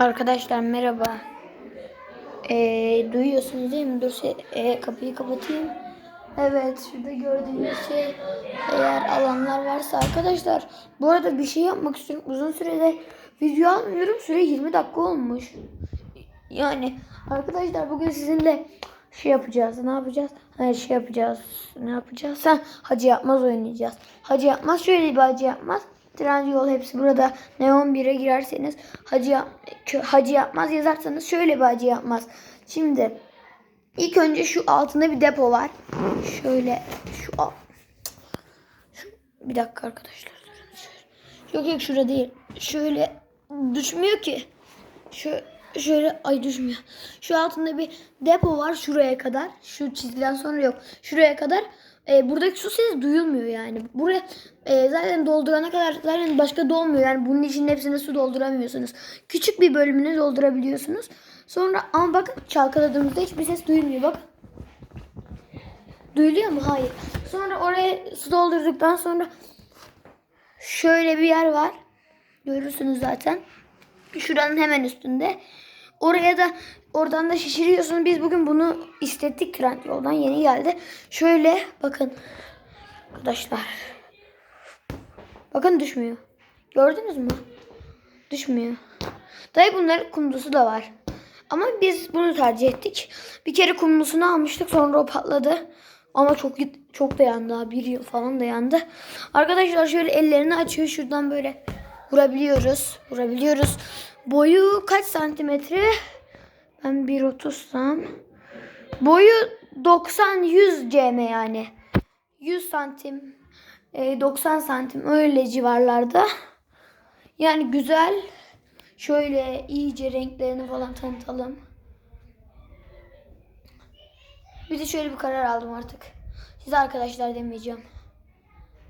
Arkadaşlar merhaba. Ee, duyuyorsunuz değil mi? Dur şey, e, kapıyı kapatayım. Evet şurada gördüğünüz şey eğer alanlar varsa arkadaşlar bu arada bir şey yapmak istiyorum. Uzun sürede video almıyorum. Süre 20 dakika olmuş. Yani arkadaşlar bugün sizinle şey yapacağız. Ne yapacağız? Her şey yapacağız. Ne yapacağız? Sen Hacı Yapmaz oynayacağız. Hacı Yapmaz şöyle bir Hacı Yapmaz. Trendyol hepsi burada. Neon 1'e girerseniz Hacı, Hacı Yapmaz yazarsanız şöyle bir Hacı Yapmaz. Şimdi ilk önce şu altında bir depo var. Şöyle şu al- şu bir dakika arkadaşlar. Yok yok şurada değil. Şöyle düşmüyor ki. Şöyle, şöyle ay düşmüyor. Şu altında bir depo var şuraya kadar. Şu çizgiden sonra yok. Şuraya kadar. E, buradaki su sesi duyulmuyor yani. Buraya e, zaten doldurana kadar zaten başka dolmuyor. Yani bunun için hepsine su dolduramıyorsunuz. Küçük bir bölümünü doldurabiliyorsunuz. Sonra ama bakın çalkaladığımızda hiçbir ses duyulmuyor. Bakın. Duyuluyor mu? Hayır. Sonra oraya su doldurduktan sonra şöyle bir yer var. Görürsünüz zaten. Şuranın hemen üstünde. Oraya da oradan da şişiriyorsunuz. Biz bugün bunu istettik Trendyol'dan yeni geldi. Şöyle bakın arkadaşlar. Bakın düşmüyor. Gördünüz mü? Düşmüyor. Dayı bunların kumlusu da var. Ama biz bunu tercih ettik. Bir kere kumlusunu almıştık sonra o patladı. Ama çok çok dayandı. Bir yıl falan dayandı. Arkadaşlar şöyle ellerini açıyor. Şuradan böyle vurabiliyoruz. Vurabiliyoruz. Boyu kaç santimetre? Ben 1.30'sam. Boyu 90-100 cm yani. 100 santim, e, 90 santim öyle civarlarda. Yani güzel. Şöyle iyice renklerini falan tanıtalım. Bir de şöyle bir karar aldım artık. Size arkadaşlar demeyeceğim.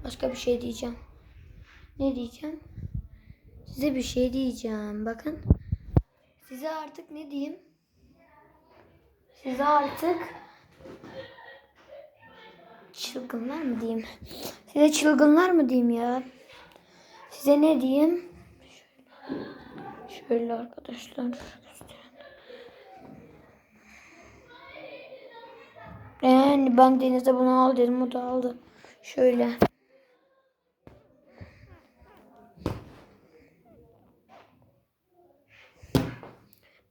Başka bir şey diyeceğim. Ne diyeceğim? Size bir şey diyeceğim. Bakın. Size artık ne diyeyim? Size artık çılgınlar mı diyeyim? Size çılgınlar mı diyeyim ya? Size ne diyeyim? Şöyle, arkadaşlar. Yani ben Deniz'e bunu al dedim. O da aldı. Şöyle.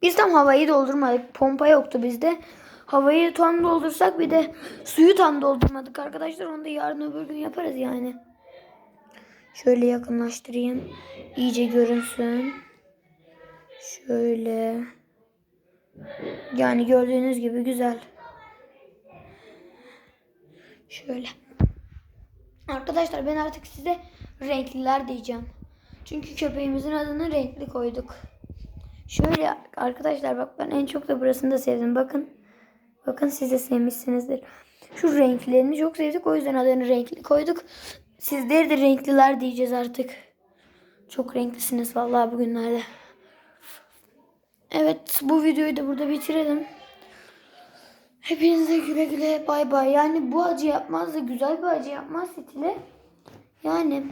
Biz tam havayı doldurmadık. Pompa yoktu bizde. Havayı tam doldursak bir de suyu tam doldurmadık arkadaşlar. Onu da yarın öbür gün yaparız yani. Şöyle yakınlaştırayım. İyice görünsün. Şöyle. Yani gördüğünüz gibi güzel. Şöyle. Arkadaşlar ben artık size renkliler diyeceğim. Çünkü köpeğimizin adını renkli koyduk. Şöyle arkadaşlar bak ben en çok da burasını da sevdim. Bakın. Bakın siz de sevmişsinizdir. Şu renklerini çok sevdik. O yüzden adını renkli koyduk. Sizleri de renkliler diyeceğiz artık. Çok renklisiniz vallahi bugünlerde. Evet bu videoyu da burada bitirelim. Hepinize güle güle bay bay. Yani bu acı yapmaz da güzel bir acı yapmaz stili. Yani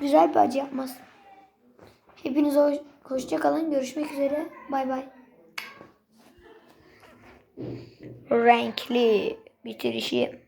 güzel bir acı yapmaz. Hepinize hoş, hoşça kalın. Görüşmek üzere. Bay bay. Renkli bitirişi.